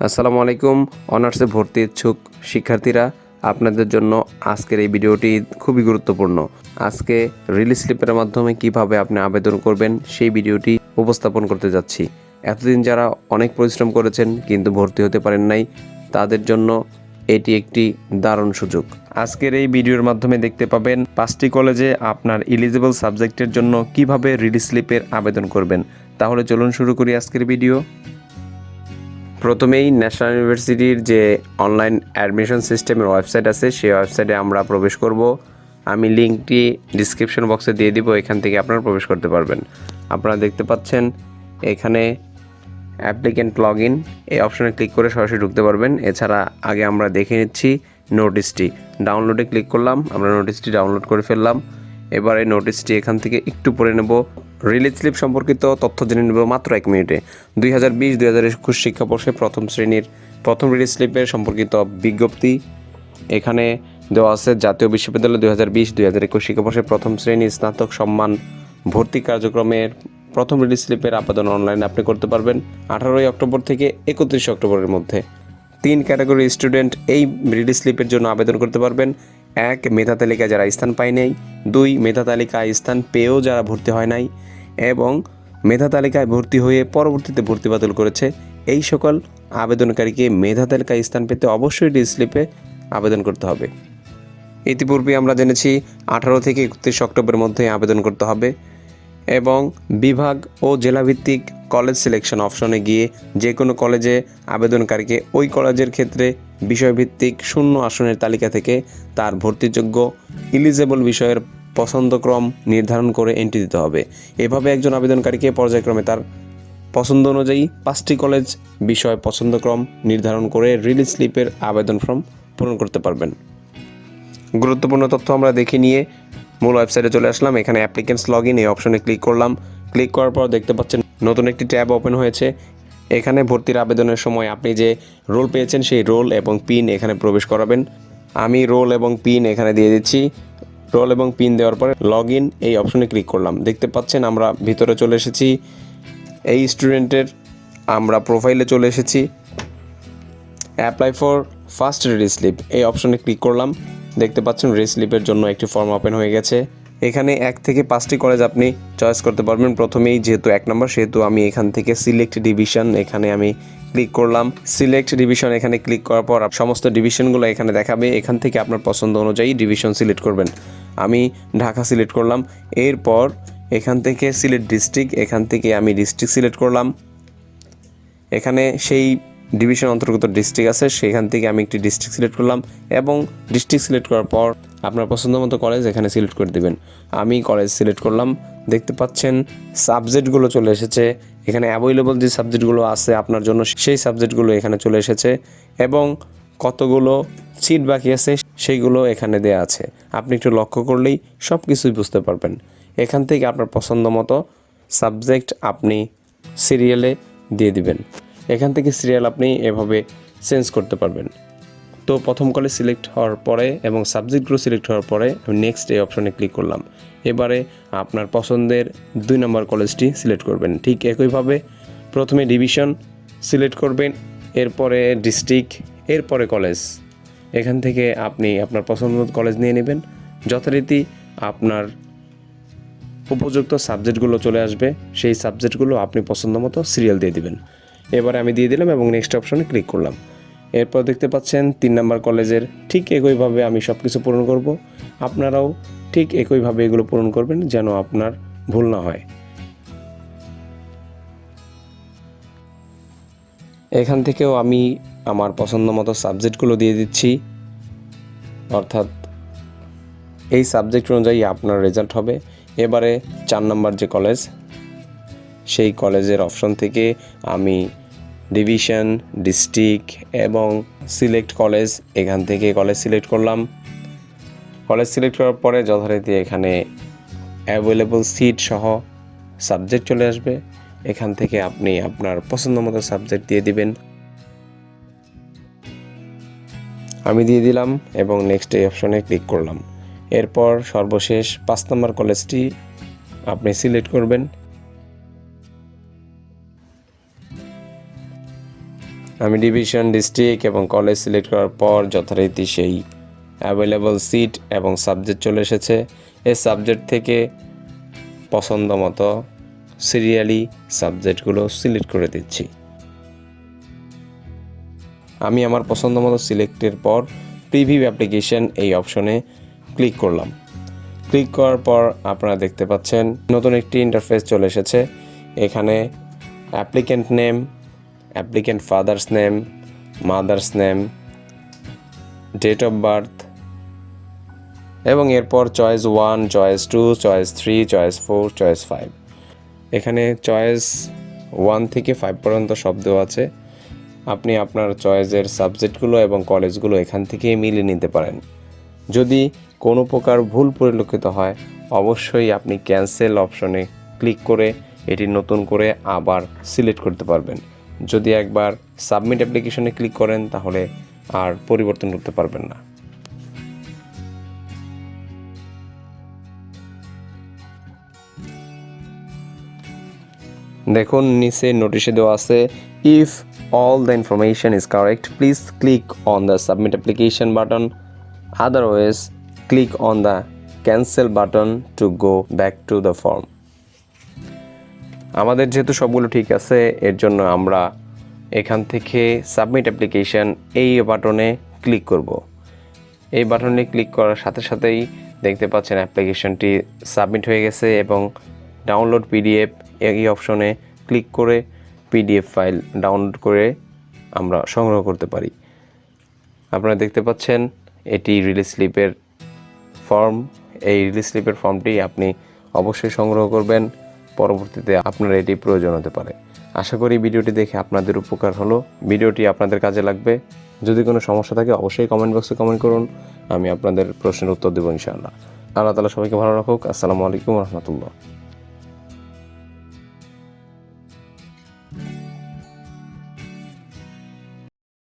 আসসালামু আলাইকুম, অনার্সে ভর্তি ইচ্ছুক শিক্ষার্থীরা, আপনাদের জন্য আজকের এই ভিডিওটি খুবই গুরুত্বপূর্ণ। আজকে রিলিজ স্লিপের মাধ্যমে কীভাবে আপনি আবেদন করবেন, সেই ভিডিওটি উপস্থাপন করতে যাচ্ছি। এতদিন যারা অনেক পরিশ্রম করেছেন, কিন্তু ভর্তি হতে পারেন নাই, তাদের জন্য এটি একটি দারুণ সুযোগ। আজকের এই ভিডিওর মাধ্যমে দেখতে পাবেন পাঁচটি কলেজে আপনার ইলিজিবল সাবজেক্টের জন্য কীভাবে রিলিজ স্লিপের আবেদন করবেন। তাহলে চলুন শুরু করি আজকের ভিডিও প্রথমেই ন্যাশনাল ইউনিভার্সিটির যে অনলাইন অ্যাডমিশন সিস্টেমের ওয়েবসাইট আছে, সেই ওয়েবসাইটে আমরা প্রবেশ করব। আমি লিঙ্কটি ডিসক্রিপশন বক্সে দিয়ে দিব, এখান থেকে আপনারা প্রবেশ করতে পারবেন। আপনারা দেখতে পাচ্ছেন, এখানে অ্যাপ্লিকেন্ট লগ ইন এই অপশনে ক্লিক করে সরাসরি ঢুকতে পারবেন। এছাড়া আগে আমরা দেখে নিচ্ছি নোটিশটি ডাউনলোডে ক্লিক করলাম, আমরা নোটিশটি ডাউনলোড করে ফেললাম। এবার এই নোটিশটি এখান থেকে একটু পড়ে নেব। রিলিজ স্লিপ সম্পর্কিত তথ্য জেনে নেব মাত্র এক মিনিটে। দুই হাজার বিশ, দুই হাজার একুশ শিক্ষাবর্ষে প্রথম শ্রেণির প্রথম রিলিজ স্লিপের সম্পর্কিত বিজ্ঞপ্তি এখানে দেওয়া আছে, জাতীয় বিশ্ববিদ্যালয় দুই হাজার বিশ, দুই হাজার একুশ শিক্ষাবর্ষে প্রথম শ্রেণি স্নাতক সম্মান ভর্তি কার্যক্রমের প্রথম রিলিজ স্লিপের আবেদন অনলাইনে আপনি করতে পারবেন আঠারোই অক্টোবর থেকে একত্রিশে অক্টোবরের মধ্যে। তিন ক্যাটাগরি স্টুডেন্ট এই রিলিজ স্লিপের জন্য আবেদন করতে পারবেন। এক, মেধা তালিকায় যারা স্থান পায় নাই। দুই, মেধা তালিকায় স্থান পেয়েও যারা ভর্তি হয় নাই। এবং মেধা তালিকায় ভর্তি হয়ে পরবর্তীতে ভর্তি বাতিল করেছে। এই সকল আবেদনকারীকে মেধা তালিকায় স্থান পেতে অবশ্যই রিলিজ স্লিপে আবেদন করতে হবে। ইতিপূর্বে আমরা জেনেছি, আঠারো থেকে একত্রিশ অক্টোবরের মধ্যে আবেদন করতে হবে এবং বিভাগ ও জেলাভিত্তিক কলেজ সিলেকশন অপশনে গিয়ে যে কোনো কলেজে আবেদনকারীকে ওই কলেজের ক্ষেত্রে বিষয়ভিত্তিক শূন্য আসনের তালিকা থেকে তার ভর্তিযোগ্য ইলিজেবল বিষয়ের পছন্দক্রম নির্ধারণ করে এন্ট্রি দিতে হবে। এভাবে একজন আবেদনকারীকে পর্যায়ক্রমে তার পছন্দ অনুযায়ী পাঁচটি কলেজ বিষয় পছন্দক্রম নির্ধারণ করে রিলিজ স্লিপের আবেদন ফর্ম পূরণ করতে পারবেন। গুরুত্বপূর্ণ তথ্য আমরা দেখে নিয়ে মূল ওয়েবসাইটে চলে আসলাম। এখানে অ্যাপ্লিকেন্টস লগ ইন এই অপশনে ক্লিক করলাম। ক্লিক করার পর দেখতে পাচ্ছেন নতুন একটি ট্যাব ওপেন হয়েছে। এখানে ভর্তির আবেদনের সময় আপনি যে রোল পেয়েছেন সেই রোল এবং পিন এখানে প্রবেশ করাবেন। আমি রোল এবং পিন এখানে দিয়ে দিচ্ছি। রোল এবং পিন দেওয়ার পরে লগ ইন এই অপশনে ক্লিক করলাম। দেখতে পাচ্ছেন আমরা ভিতরে চলে এসেছি। এই স্টুডেন্টের আমরা প্রোফাইলে চলে এসেছি। Apply for first release slip এই অপশনে ক্লিক করলাম। দেখতে পাচ্ছেন রিলিজ স্লিপের জন্য একটি ফর্ম ওপেন হয়ে গেছে। এখানে এক থেকে পাঁচটি কলেজ আপনি চয়েস করতে পারবেন। প্রথমেই যেহেতু এক নম্বর সেহেতু আমি এখান থেকে সিলেক্ট ডিভিশন এখানে আমি ক্লিক করলাম। সিলেক্ট ডিভিশন এখানে ক্লিক করার পর সমস্ত ডিভিশনগুলো এখানে দেখাবে। এখান থেকে আপনার পছন্দ অনুযায়ী ডিভিশন সিলেক্ট করবেন। আমি ঢাকা সিলেক্ট করলাম। এরপর এখান থেকে সিলেট ডিস্ট্রিক্ট, এখান থেকে আমি ডিস্ট্রিক্ট সিলেক্ট করলাম। এখানে সেই ডিভিশন অন্তর্গত ডিস্ট্রিক্ট আছে, সেখান থেকে আমি একটি ডিস্ট্রিক্ট সিলেক্ট করলাম এবং ডিস্ট্রিক্ট সিলেক্ট করার পর আপনার পছন্দ মতো কলেজ এখানে সিলেক্ট করে দেবেন। আমি কলেজ সিলেক্ট করলাম। দেখতে পাচ্ছেন, সাবজেক্টগুলো চলে এসেছে। এখানে অ্যাভেলেবল যে সাবজেক্টগুলো আছে আপনার জন্য, সেই সাবজেক্টগুলো এখানে চলে এসেছে। এবং কতগুলো সিট বাকি আছে সেইগুলো এখানে দেয়া আছে। আপনি একটু লক্ষ্য করলেই সব কিছুই বুঝতে পারবেন। এখান থেকে আপনার পছন্দ মতো সাবজেক্ট আপনি সিরিয়ালে দিয়ে দিবেন। এখান থেকে সিরিয়াল আপনি এভাবে চেঞ্জ করতে পারবেন। তো প্রথম কলে সিলেক্ট হওয়ার পরে এবং সাবজেক্টগুলো সিলেক্ট হওয়ার পরে আমি নেক্সট এই অপশনে ক্লিক করলাম। এবারে আপনার পছন্দের দুই নম্বর কলেজটি সিলেক্ট করবেন। ঠিক একইভাবে প্রথমে ডিভিশন সিলেক্ট করবেন, এরপরে ডিস্ট্রিক্ট এরপরে কলেজ। এখান থেকে আপনি আপনার পছন্দ কলেজ নিয়ে নেবেন। যথারীতি আপনার উপযুক্ত সাবজেক্টগুলো চলে আসবে। সেই সাবজেক্টগুলো আপনি পছন্দ মতো সিরিয়াল দিয়ে দিবেন। এবারে আমি দিয়ে দিলাম এবং নেক্সট অপশনে ক্লিক করলাম। এরপর দেখতে পাচ্ছেন তিন নম্বর কলেজের ঠিক একইভাবে আমি সব কিছু পূরণ করব। আপনারাও ঠিক একইভাবে এগুলো পূরণ করবেন যেন আপনার ভুল না হয়। এখান থেকেও আমি আমার পছন্দ মতো সাবজেক্টগুলো দিয়ে দিচ্ছি। অর্থাৎ এই সাবজেক্ট অনুযায়ী আপনার রেজাল্ট হবে। এবারে চার নম্বর যে কলেজ, সেই কলেজের অপশন থেকে আমি ডিভিশন, ডিস্ট্রিক্ট এবং সিলেক্ট কলেজ, এখান থেকে কলেজ সিলেক্ট করলাম। কলেজ সিলেক্ট করার পরে যথারীতি এখানে অ্যাভেলেবল সিট সহ সাবজেক্ট চলে আসবে। এখান থেকে আপনি আপনার পছন্দ মতো সাবজেক্ট দিয়ে দিবেন। আমি দিয়ে দিলাম এবং নেক্সট এই অপশনে ক্লিক করলাম। এরপর সর্বশেষ পাঁচ নম্বর কলেজটি আপনি সিলেক্ট করবেন। আমি ডিভিশন ডিস্ট্রিক্ট এবং কলেজ সিলেক্ট করার পর যথারীতি সেই অ্যাভেলেবল সিট এবং সাবজেক্ট চলে এসেছে। এই সাবজেক্ট থেকে পছন্দ মতো সিরিয়ালি সাবজেক্টগুলো সিলেক্ট করে দিচ্ছি। আমি আমার পছন্দ মতো সিলেক্টের পর প্রিভিউ অ্যাপ্লিকেশন এই অপশনে ক্লিক করলাম। ক্লিক করার পর আপনারা দেখতে পাচ্ছেন নতুন একটি ইন্টারফেস চলে এসেছে। এখানে applicant name applicant father's name mother's name date of birth এবং এরপর choice one choice two choice three choice four choice five এখানে চয়েস ওয়ান থেকে ফাইভ পর্যন্ত শব্দ আছে। আপনি আপনার চয়েসের সাবজেক্টগুলো এবং কলেজগুলো এখান থেকে মিলিয়ে নিতে পারেন। যদি কোনো প্রকার ভুল পরিলক্ষিত হয়, অবশ্যই আপনি ক্যান্সেল অপশনে ক্লিক করে এটি নতুন করে আবার সিলেক্ট করতে পারবেন। যদি একবার সাবমিট অ্যাপ্লিকেশনে ক্লিক করেন, তাহলে আর পরিবর্তন করতে পারবেন না। দেখুন, নিচে নোটিশে দেওয়া আছে if all the information is correct please click on the submit application button otherwise click on the cancel button to go back to the form আমাদের যেহেতু সবগুলো ঠিক আছে, এর জন্য আমরা এখান থেকে সাবমিট অ্যাপ্লিকেশন এই বাটনে ক্লিক করব। এই বাটনে ক্লিক করার সাথে সাথেই দেখতে পাচ্ছেন অ্যাপ্লিকেশনটি সাবমিট হয়ে গেছে এবং ডাউনলোড পিডিএফ এই অপশনে ক্লিক করে পিডিএফ ফাইল ডাউনলোড করে আমরা সংগ্রহ করতে পারি। আপনারা দেখতে পাচ্ছেন এটি রিলিজ স্লিপের ফর্ম এই রিলিজ স্লিপের ফর্মটি আপনি অবশ্যই সংগ্রহ করবেন, পরবর্তীতে আপনার এটি প্রয়োজন হতে পারে। আশা করি ভিডিওটি দেখে আপনাদের উপকার হলো। ভিডিওটি আপনাদের কাজে লাগবে। যদি কোনো সমস্যা থাকে অবশ্যই কমেন্ট বক্সে কমেন্ট করুন, আমি আপনাদের প্রশ্নের উত্তর দেবো ইনশাআল্লাহ। আল্লাহ তালা সবাইকে ভালো রাখুক। আসসালামু আলাইকুম রহমতুল্লাহ।